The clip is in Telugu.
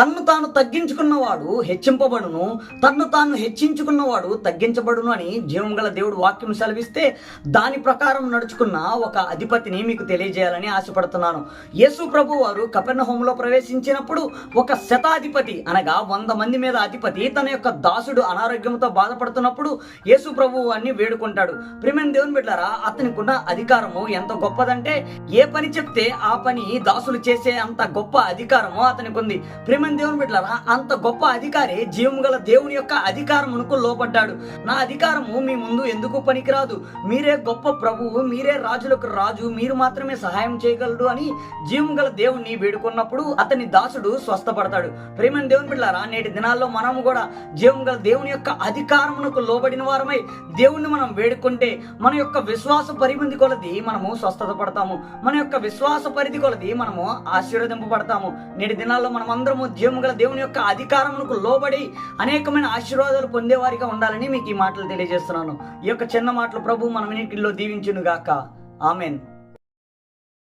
తన్ను తాను తగ్గించుకున్నవాడు హెచ్చింపబడును తన్ను తాను హెచ్చించుకున్నవాడు తగ్గించబడును అని జీవం గల దేవుడు వాక్యం సెలవిస్తే దాని ప్రకారం నడుచుకున్న ఒక అధిపతిని మీకు తెలియజేయాలని ఆశపడుతున్నాను. యేసు ప్రభు వారు కపెర్ణ హోంలో ప్రవేశించినప్పుడు ఒక శతాధిపతి అనగా వంద మంది మీద అధిపతి తన యొక్క దాసుడు అనారోగ్యంతో బాధపడుతున్నప్పుడు యేసు ప్రభు వారిని వేడుకుంటాడు. ప్రిమెన్ దేవుని బిడ్డారా అతనికి ఉన్న అధికారము ఎంత గొప్పదంటే ఏ పని చెప్తే ఆ పని దాసులు చేసే అంత గొప్ప అధికారము అతనికి ఉంది ప్రేమన్ దేవుని బిడ్డలారా? అంత గొప్ప అధికారి జీవము గల దేవుని యొక్క అధికారమునకు లోపడ్డాడు నా అధికారము మీ ముందు ఎందుకు పనికిరాదు? మీరే గొప్ప ప్రభువు మీరే రాజులకు రాజు మీరు మాత్రమే సహాయం చేయగలరు అని జీవము గల దేవుణ్ణి వేడుకున్నప్పుడు అతని దాసుడు స్వస్థపడతాడు. ప్రేమన్ దేవుని బిడ్డలారా నేటి దినాల్లో మనము కూడా జీవం గల దేవుని యొక్క అధికారమునకు లోబడిన వారమై దేవుణ్ణి మనం వేడుకుంటే మన యొక్క విశ్వాస పరిమితి కొలది మనము స్వస్థత పడతాము మన యొక్క విశ్వాస పరిధి కొలది మనము ఆశీర్వదింపబడతాము. నేటి దినాల్లో మనం అందరము ఉద్యమం గల దేవుని యొక్క అధికారమునకు లోబడి అనేకమైన ఆశీర్వాదాలు పొందేవారిగా ఉండాలని మీకు ఈ మాటలు తెలియజేస్తున్నాను. ఈ యొక్క చిన్న మాటలు ప్రభు మన వినిటిల్లో దీవించును గాక ఆమెన్.